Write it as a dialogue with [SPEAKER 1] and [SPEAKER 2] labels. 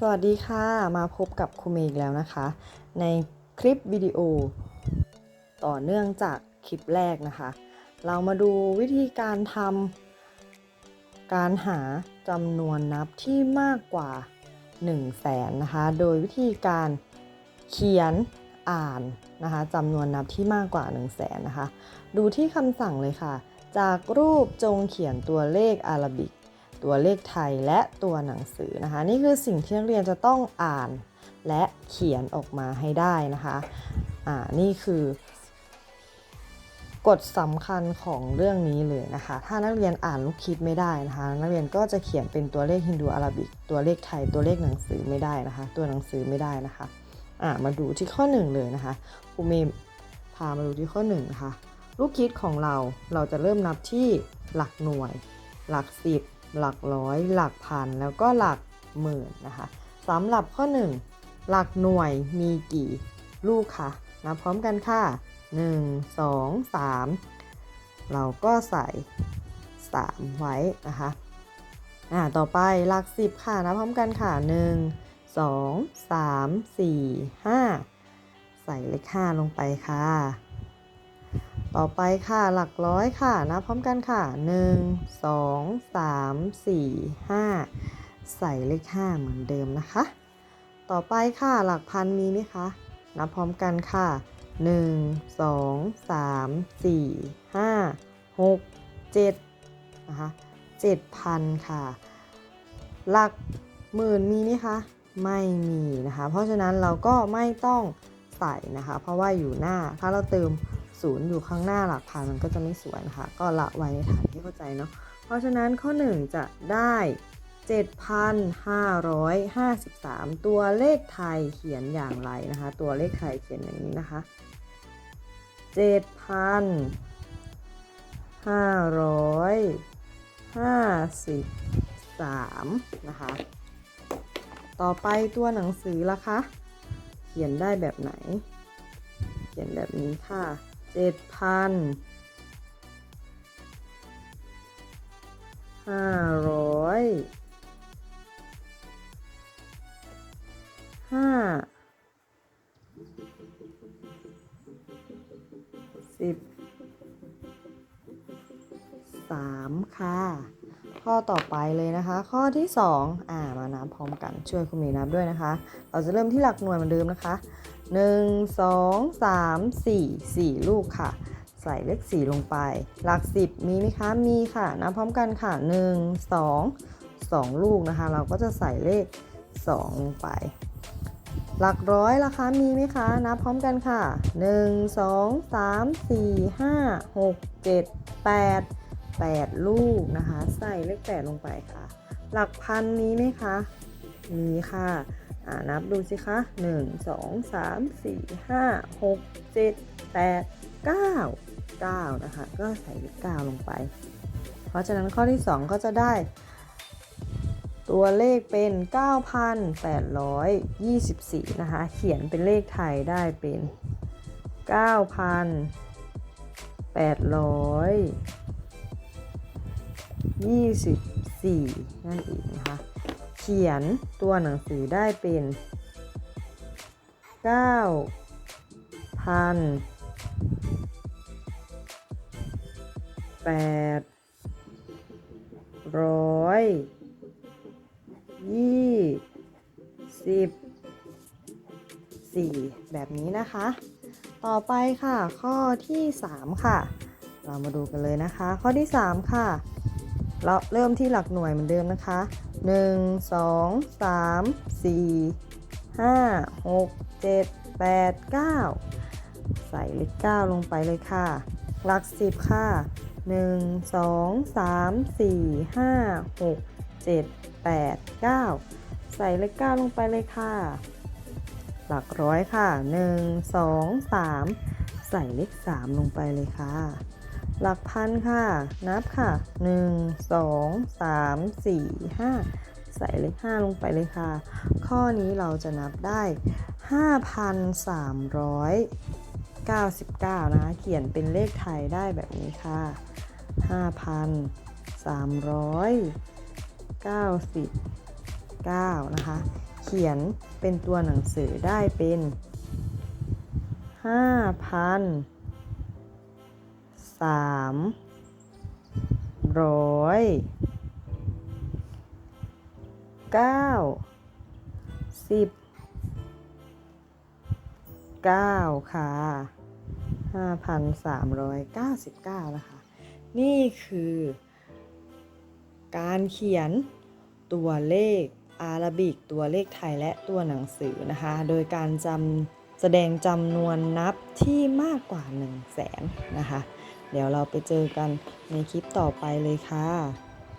[SPEAKER 1] สวัสดีค่ะ มาพบกับครูเมย์อีกแล้วนะคะ ในคลิปวิดีโอ ต่อเนื่องจากคลิปแรกนะคะ เรามาดูวิธีการทำการหาจำนวนนับที่มากกว่า 1 0 0 0 0แสนนะคะ โดยวิธีการเขียนอ่านนะคะจำนวนนับที่มากกว่า 1 0 0 0 0แสนนะคะ ดูที่คำสั่งเลยค่ะ จากรูปจงเขียนตัวเลขอารบิก ตัวเลขไทยและตัวหนังสือนะคะ นี่คือสิ่งที่นักเรียนจะต้องอ่านและเขียนออกมาให้ได้นะคะอ่านี่คือกฎสำคัญของเรื่องนี้เลยนะคะ ถ้านักเรียนอ่านลูกคิดไม่ได้นะคะ นักเรียนก็จะเขียนเป็นตัวเลขฮินดูอาราบิก ตัวเลขไทย ตัวเลขหนังสือไม่ได้นะคะ ตัวหนังสือไม่ได้นะคะ อ่า มาดูที่ข้อหนึ่งเลยนะคะครูเมย์พามาดูที่ข้อหนึ่งนะคะ ลูกคิดของเรา เราจะเริ่มนับที่หลักหน่วย หลักสิบ หลักร้อย หลักพัน แล้วก็หลักหมื่นนะคะสำหรับข้อ 1 หลักหน่วยมีกี่ลูกคะนับพร้อมกันค่ะ 1 2 3 เราก็ใส่ 3 ไว้นะคะอ่าต่อไปหลัก 10 ค่ะนับพร้อมกันค่ะ 1 2 3 4 5 ใส่เลข5ลงไปค่ะ ต่อไปค่ะหลักร้อยค่ะนับพร้อมกันค่ะ 1 2 3 4 5 ใส่เลข5เหมือนเดิมนะคะ ต่อไปค่ะหลักพันมีไหมคะนับพร้อมกันค่ะ 1 2 3 4 5 6 7นะคะ7,000 ค่ะ หลักหมื่นมีไหมคะ ไม่มีนะคะ เพราะฉะนั้นเราก็ไม่ต้องใส่นะคะ เพราะว่าอยู่หน้าถ้าเราเติม ศูนย์อยู่ข้างหน้าหลักพันมันก็จะไม่สวยนะคะ ก็ละไว้ในฐานที่เข้าใจเนาะเพราะฉะนั้นข้อ 1 จะได้ 7,553 ตัวเลขไทยเขียนอย่างไรนะคะ ตัวเลขไทยเขียนอย่างนี้นะคะ 7,553 นะคะ ต่อไปตัวหนังสือละคะ เขียนได้แบบไหน เขียนแบบนี้ค่ะ เจ็ดพันห้าร้อยห้าสิบสามค่ะ ข้อต่อไปเลยนะคะ ข้อที่สองอ่ามานับพร้อมกันช่วยคุณมย์นับด้วยนะคะ เราจะเริ่มที่หลักหน่วยเหมือนเดิมนะคะ 1 2 3 4 4 ลูกค่ะ ใส่เลข4ลงไป หลัก 10 มีไหมคะ มีค่ะนับพร้อมกันค่ะ 1 2 2 ลูกนะคะ เราก็จะใส่เลข 2 ลงไป หลักร้อยล่ะคะมีไหมคะ นับพร้อมกันค่ะ 1 2 3 4 5 6 7 8 8 ลูกนะคะ ใส่เลข 8 ลงไปค่ะ หลักพันมีไหมคะ มีค่ะ นับดูสิคะ 1 2 3 4 5 6 7 8 9 9 นะคะ ก็ใส่เลข9ลงไป เพราะฉะนั้นข้อที่ 2 ก็จะได้ ตัวเลขเป็น 9,824 นะคะ เขียนเป็นเลขไทยได้เป็น 9,824 นั่นเองนะคะ ขียนตัวหนังสือได้เป็น9พันแปดร้อยยี่สิบสี่แบบนี้นะคะ ต่อไปค่ะข้อที่ 3 ค่ะ เรามาดูกันเลยนะคะ ข้อที่ 3 ค่ะ เราเริ่มที่หลักหน่วยเหมือนเดิมนะคะ 1 2 3 4 5 6 7 8 9 ใส่เลข9ลงไปเลยค่ะ หลัก 10 ค่ะ 1 2 3 4 5 6 7 8 9 ใส่เลข9ลงไปเลยค่ะ หลักร้อยค่ะ 1 2 3 ใส่เลข3ลงไปเลยค่ะ หลักพันค่ะ นับค่ะ 1 2 3 4 5 ใส่เลข5ลงไปเลยค่ะ ข้อนี้เราจะนับได้ 5,399 นะคะ เขียนเป็นเลขไทยได้แบบนี้ค่ะ 5,399 นะคะ เขียนเป็นตัวหนังสือได้เป็นห้าพัน สามร้อยเก้าสิบเก้าค่ะห้าพันสามร้อยเก้าสิบเก้านะคะ นี่คือ การเขียนตัวเลขอาราบิกตัวเลขไทยและตัวหนังสือนะคะ โดยการจำแสดงจำนวนนับที่มากกว่า 1 0 0 0 0แสนนะคะ เดี๋ยวเราไปเจอกันในคลิปต่อไปเลยค่ะ